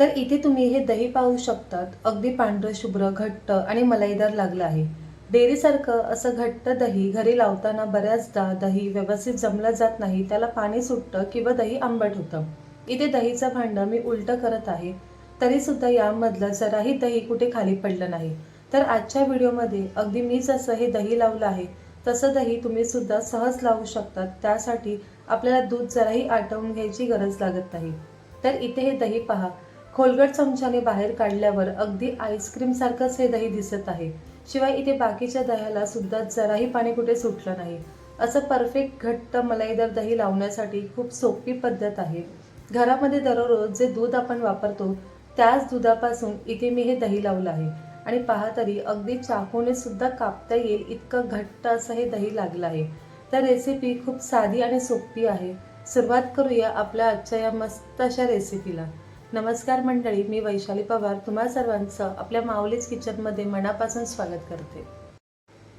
तर इथे तुम्ही हे दही पाहू शकतात. अगदी पांढरं शुभ्र घट्ट आणि मलाईदार लागलं आहे. डेअरीसारखं असं घट्ट दही घरी लावताना बऱ्याचदा दही व्यवस्थित जमलं जात नाही त्याला पाणी सुटतं किंवा दही आंबट होतं. इथे दहीचं भांडं मी उलटं करत आहे. तरीसुद्धा यामधलं जराही दही कुठे खाली पडलं नाही. तर आजच्या व्हिडिओमध्ये अगदी मी जसं हे दही लावलं आहे. तसं दही तुम्ही सुद्धा सहज लावू शकतात. त्यासाठी आपल्याला दूध जराही आटवून घ्यायची गरज लागत नाही. तर इथे हे दही पहा. खोलगट चमच्याने बाहेर काढल्यावर अगदी आईस्क्रीमसारखंच हे दही दिसत आहे. शिवाय इथे बाकीच्या दह्याला सुद्धा जराही पाणी कुठे सुटलं नाही. असं परफेक्ट घट्ट मलाईदार दही लावण्यासाठी खूप सोपी पद्धत आहे. घरामध्ये दररोज जे दूध आपण वापरतो त्याच दुधापासून इथे मी हे दही लावलं आहे. आणि पहा तरी अगदी चाकूने सुद्धा कापता येईल इतकं घट्ट असं हे दही लागलं आहे. तर रेसिपी खूप साधी आणि सोपी आहे. सुरुवात करूया आपल्या आजच्या या मस्त अशा रेसिपीला नमस्कार मंडळी मी वैशाली पवार तुम्हा सर्वांचं आपल्या माऊलीच किचनमध्ये मनापासून स्वागत करते.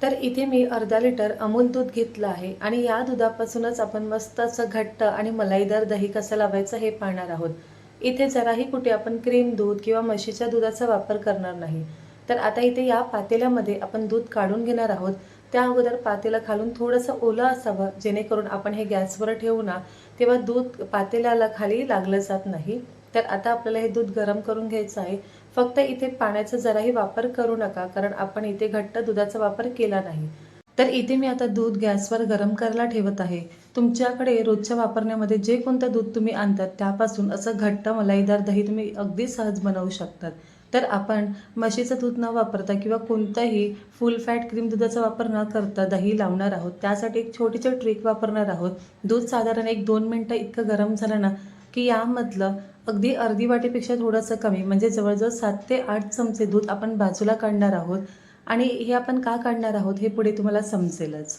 तर इथे मी अर्धा लिटर अमूल दूध घेतलं आहे आणि या दुधापासूनच आपण मस्त असं घट्ट आणि मलाईदार दही कसं लावायचं हे पाहणार आहोत. इथे जराही कुठे आपण क्रीम दूध किंवा म्हशीच्या दुधाचा वापर करणार नाही. तर आता इथे या पातेल्यामध्ये आपण दूध काढून घेणार आहोत. त्या अगोदर पातेलं खालून थोडंसं ओलं असावं जेणेकरून आपण हे गॅसवर ठेवू ना तेव्हा दूध पातेल्याला खाली लागलं जात नाही. तर आता आपल्याला हे दूध गरम करून घ्यायचं आहे. फक्त इथे पाण्याचा जराही वापर करू नका कारण आपण इथे घट्ट दुधाचा वापर केला नाही. तर इथे मी आता दूध गॅसवर गरम करायला ठेवत आहे. तुमच्याकडे रोजच्या वापरण्यामध्ये जे कोणतं दूध तुम्ही आणतात त्यापासून असं घट्ट मलाईदार दही तुम्ही अगदी सहज बनवू शकतात. तर आपण म्हशीचं दूध न वापरता किंवा कोणताही फुल फॅट क्रीम दुधाचा वापर न करता दही लावणार आहोत. त्यासाठी एक छोटीशी ट्रिक वापरणार आहोत. दूध साधारण एक दोन मिनटं इतकं गरम झालं ना की यामधलं अगदी अर्धी वाटीपेक्षा थोडंसं कमी म्हणजे जवळजवळ सात ते आठ चमचे दूध आपण बाजूला काढणार आहोत. आणि हे आपण का काढणार आहोत हे पुढे तुम्हाला समजेलच.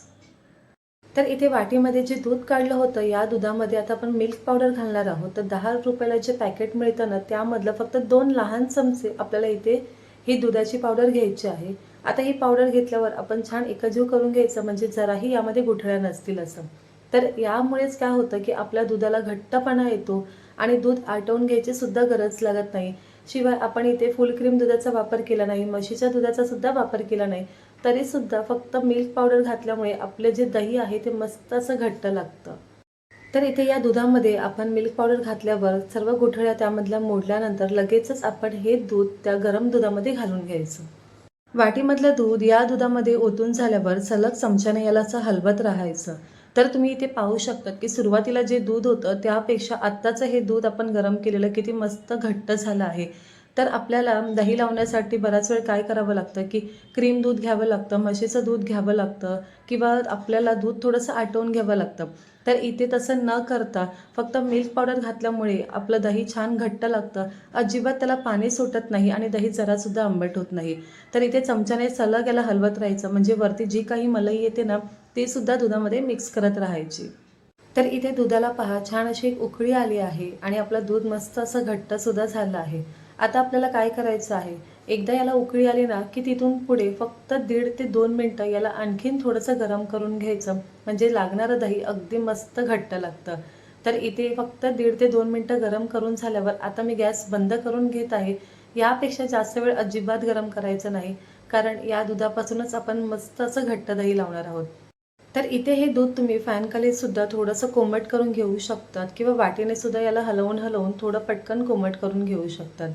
तर इथे वाटीमध्ये जे दूध काढलं होतं या दुधामध्ये आता आपण मिल्क पावडर घालणार आहोत. तर दहा रुपयाला जे पॅकेट मिळतं ना त्यामधलं फक्त दोन लहान चमचे आपल्याला इथे ही दुधाची पावडर घ्यायची आहे. आता ही पावडर घेतल्यावर आपण छान एकजीव करून घ्यायचं म्हणजे जराही यामध्ये गुठळ्या नसतील असं. तर यामुळेच काय होतं की आपल्या दुधाला घट्टपणा येतो आणि दूध आटवून घ्यायची सुद्धा गरज लागत नाही. शिवाय आपण इथे फुल क्रीम दुधाचा वापर केला नाही म्हशीच्या दुधाचा सुद्धा वापर केला नाही तरी सुद्धा फक्त मिल्क पावडर घातल्यामुळे आपले जे दही आहे ते मस्त असं घट्ट लागतं. तर इथे या दुधामध्ये आपण मिल्क पावडर घातल्यावर सर्व गुठळ्या त्यामधल्या मोडल्यानंतर लगेचच आपण हे दूध त्या गरम दुधामध्ये घालून घ्यायचं. वाटीमधलं दूध या दुधामध्ये ओतून झाल्यावर सलग चमच्याने याला असं हलवत राहायचं. तर तुम्ही इथे पाहू शकतात की सुरुवातीला जे दूध होतं त्यापेक्षा आत्ताचं हे दूध आपण गरम केलेलं किती मस्त घट्ट झालं आहे. तर आपल्याला दही लावण्यासाठी बराच वेळ काय करावं लागतं? की क्रीम दूध घ्यावं लागतं म्हशीचं दूध घ्यावं लागतं किंवा आपल्याला दूध थोडंसं आटवून घ्यावं लागतं. तर इथे तसं न करता फक्त मिल्क पावडर घातल्यामुळे आपलं दही छान घट्ट लागतं. अजिबात त्याला पाणी सुटत नाही आणि दही जरासुद्धा आंबट होत नाही. तर इथे चमच्याने सलग याला हलवत राहायचं. म्हणजे वरती जी काही मलई येते ना ती सुद्धा दुधामध्ये मिक्स करत राहायची. तर इथे दुधाला पहा छान अशी एक उकळी आली आहे आणि आपलं दूध मस्त असं घट्ट सुद्धा झालं आहे. आता आपल्याला काय करायचं आहे? एकदा याला उकळी आली ना की तिथून पुढे फक्त दीड ते दोन मिनटं याला आणखीन थोडंसं गरम करून घ्यायचं. म्हणजे लागणारं दही अगदी मस्त घट्ट लागतं. तर इथे फक्त दीड ते दोन मिनटं गरम करून झाल्यावर आता मी गॅस बंद करून घेत आहे. यापेक्षा जास्त वेळ अजिबात गरम करायचं नाही. कारण या दुधापासूनच आपण मस्त असं घट्ट दही लावणार आहोत. तर इथे हे दूध तुम्ही फॅनखाली सुद्धा थोडंसं कोमट करून घेऊ शकतात. किंवा वाटीने सुद्धा याला हलवून हलवून थोडं पटकन कोमट करून घेऊ शकतात.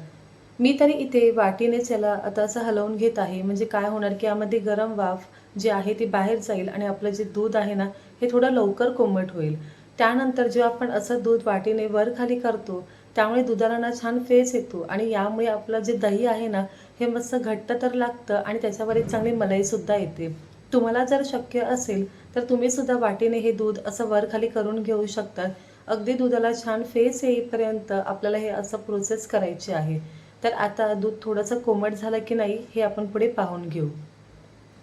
मी तरी इथे वाटीनेच याला आता असं हलवून घेत आहे. म्हणजे काय होणार की यामध्ये गरम वाफ जी आहे ती बाहेर जाईल आणि आपलं जे दूध आहे ना हे थोडं लवकर कोमट होईल. त्यानंतर जेव्हा आपण असं दूध वाटीने वर खाली करतो त्यामुळे दुधाला ना छान फेस येतो आणि यामुळे आपलं जे दही आहे ना हे मस्त घट्ट तर लागतं आणि त्याच्यावर एक चांगली मलाईसुद्धा येते. तुम्हाला जर शक्य असेल तर तुम्ही सुद्धा वाटीने हे दूध असं वर खाली करून घेऊ शकतात अगदी दुधाला छान फेस येईपर्यंत आपल्याला हे असं प्रोसेस करायची आहे. तर आता दूध थोडंसं कोमट झालं की नाही हे आपण पुढे पाहून घेऊ.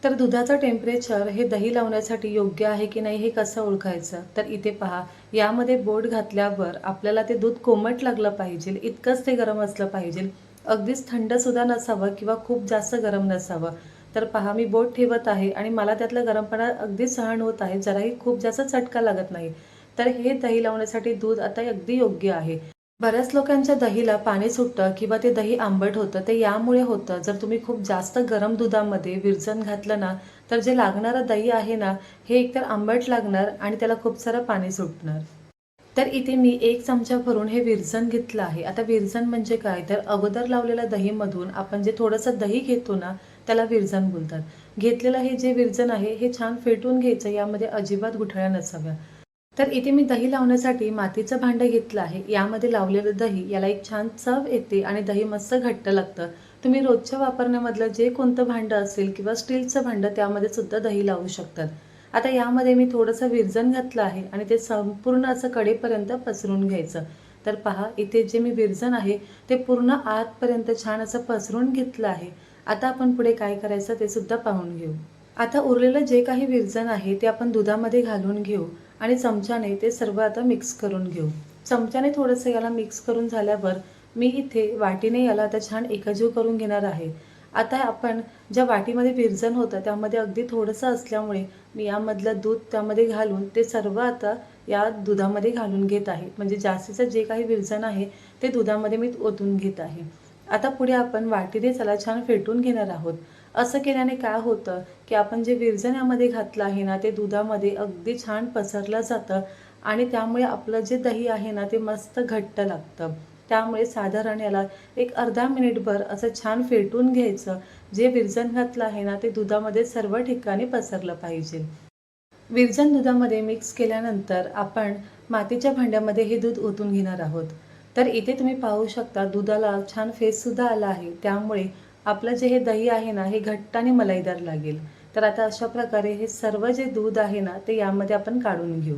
तर दुधाचं टेम्परेचर हे दही लावण्यासाठी योग्य आहे की नाही हे कसं ओळखायचं? तर इथे पहा यामध्ये बोट घातल्यावर आपल्याला ते दूध कोमट लागलं पाहिजे इतकंच ते गरम असलं पाहिजे. अगदीच थंडसुद्धा नसावं किंवा खूप जास्त गरम नसावं. तर पहा मी बोट ठेवत आहे आणि मला त्यातला गरमपणा अगदी सहन होत आहे जराही खूप जास्त चटका लागत नाही. तर हे दही लावण्यासाठी दूध आता अगदी योग्य आहे. बऱ्याच लोकांच्या दहीला पाणी सुटतं किंवा ते दही आंबट होतं ते यामुळे होतं. जर तुम्ही खूप जास्त गरम दुधामध्ये विरजन घातलं ना तर जे लागणारं दही आहे ना हे एकतर आंबट लागणार आणि त्याला खूप सारं पाणी सुटणार. तर इथे मी एक चमचा भरून हे विरजन घेतलं आहे. आता विरजन म्हणजे काय? तर अगोदर लावलेल्या दहीमधून आपण जे थोडंसं दही घेतो ना त्याला विरजन बोलतात. घेतलेलं हे जे विरजन आहे हे छान फेटून घ्यायचं यामध्ये अजिबात गुठळ्या नसाव्या. तर इथे मी दही लावण्यासाठी मातीचं भांडं घेतलं आहे. यामध्ये लावलेलं दही याला एक छान चव येते आणि दही मस्त घट्ट लागतं. तुम्ही रोजच्या वापरण्यामधलं जे कोणतं भांडं असेल किंवा स्टीलचं भांडं त्यामध्ये सुद्धा दही लावू शकतात. आता यामध्ये मी थोडंसं विरजण घातलं आहे आणि ते संपूर्ण असं कडेपर्यंत पसरून घ्यायचं. तर पहा इथे जे मी विरजण आहे ते पूर्ण आतपर्यंत छान असं पसरून घेतलं आहे. आता आपण पुढे काय करायचं ते सुद्धा पाहून घेऊ. आता उरलेलं जे काही विरजण आहे ते आपण दुधामध्ये घालून घेऊ. आणि चमच्याने ते सर्व आता मिक्स करून घेऊ. चमच्याने थोडंसं याला मिक्स करून झाल्यावर मी इथे वाटीने याला आता छान एकजीव करून घेणार आहे. आता आपण ज्या वाटीमध्ये विरजण होतं त्यामध्ये अगदी थोडंसं असल्यामुळे मी यामधलं दूध त्यामध्ये घालून ते सर्व आता या दुधामध्ये घालून घेत आहे. म्हणजे जास्तीचं जे काही विरजण आहे ते दुधामध्ये मी ओतून घेत आहे. आता पुढे आपण वाटीने त्याला छान फेटून घेणार आहोत. असं केल्याने काय होतं की आपण जे विरजण्यामध्ये घातलं आहे ना ते दुधामध्ये अगदी छान पसरलं जातं आणि त्यामुळे आपलं जे दही आहे ना ते मस्त घट्ट लागतं. त्यामुळे साधारण याला एक अर्धा मिनिटभर असं छान फेटून घ्यायचं. जे विरजण घातलं आहे ना ते दुधामध्ये सर्व ठिकाणी पसरलं पाहिजे. विरजण दुधामध्ये मिक्स केल्यानंतर आपण मातीच्या भांड्यामध्ये हे दूध ओतून घेणार आहोत. तर इथे तुम्ही पाहू शकता दुधाला छान फेससुद्धा आला आहे. त्यामुळे आपलं जे हे दही आहे ना हे घट्ट आणि मलाईदार लागेल. तर आता अशा प्रकारे हे सर्व जे दूध आहे ना ते यामध्ये आपण काढून घेऊ.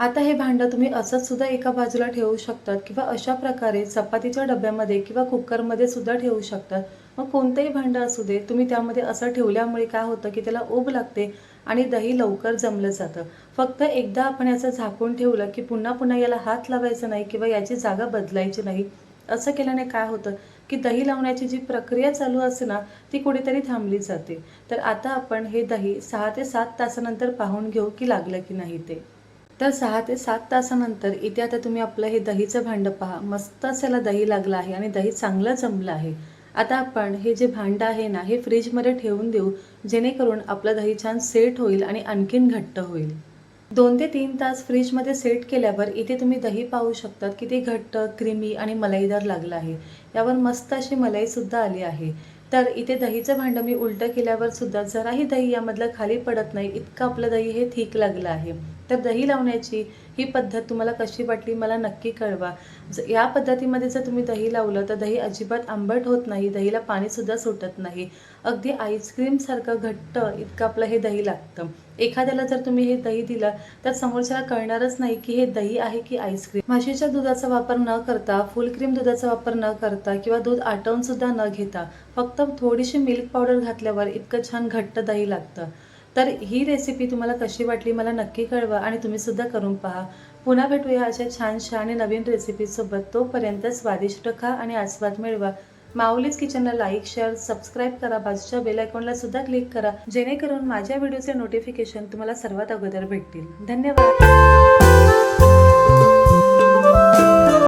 आता हे भांडं तुम्ही असंच सुद्धा एका बाजूला ठेवू शकतात किंवा अशा प्रकारे चपातीच्या डब्यामध्ये किंवा कुकरमध्ये सुद्धा ठेवू शकतात. मग कोणतंही भांडं असू दे तुम्ही त्यामध्ये असं ठेवल्यामुळे काय होतं की त्याला ऊब लागते आणि दही लवकर जमलं जातं. फक्त एकदा आपण याचं झाकून ठेवलं की पुन्हा पुन्हा याला हात लावायचा नाही किंवा याची जागा बदलायची नाही. असं केल्याने काय होतं? की दही लावण्याची जी प्रक्रिया चालू असते ना ती कुठेतरी थांबली जाते. तर आता आपण हे दही सहा ते सात तासानंतर पाहून घेऊ की लागलं की नाही ते. तर सहा ते सात तासानंतर इथे आता तुम्ही आपलं हे दहीचं भांडं पहा. मस्त असायला दही लागलं आहे आणि दही चांगलं जमलं आहे. आता आपण हे जे भांडं आहे ना हे फ्रीजमध्ये ठेवून देऊ जेणेकरून आपलं दही छान सेट होईल आणि आणखीन घट्ट होईल. दोन ते तीन तास फ्रीजमध्ये सेट केल्यावर इथे तुम्ही दही पाहू शकतात किती घट्ट क्रीमी आणि मलाईदार लागलं आहे. यावर मस्त अशी मलाईसुद्धा आली आहे. तर इथे दहीचं भांडं मी उलटं केल्यावर सुद्धा जराही दही यामधलं खाली पडत नाही इतकं आपलं दही हे ठीक लागलं आहे. तर दही लावण्याची ही पद्धत तुम्हाला कशी वाटली मला नक्की कळवा. या पद्धतीमध्ये जर तुम्ही दही लावलं तर दही अजिबात आंबट होत नाही दहीला पाणीसुद्धा सुटत नाही. अगदी आईस्क्रीमसारखं घट्ट इतकं आपलं हे दही लागतं. एखाद्याला जर तुम्ही हे दही दिलं तर समोरच्याला कळणारच नाही की हे दही आहे की आईस्क्रीम म्हशीच्या दुधाचा वापर न करता फुल क्रीम दुधाचा वापर न करता किंवा दूध आटवून सुद्धा न घेता फक्त थोडीशी मिल्क पावडर घातल्यावर इतकं छान घट्ट दही लागतं. तर ही रेसिपी तुम्हाला कशी वाटली मला नक्की कळवा आणि तुम्हीसुद्धा करून पहा. पुन्हा भेटूया अशा छानशा आणि नवीन रेसिपीसोबत तोपर्यंत स्वादिष्ट खा आणि आस्वाद मिळवा. माऊलीज किचनला लाईक शेअर सबस्क्राईब करा. बाजूच्या बेल आयकॉनला सुद्धा क्लिक करा. जेणेकरून माझ्या व्हिडिओचे नोटिफिकेशन तुम्हाला सर्वात अगोदर भेटतील. धन्यवाद.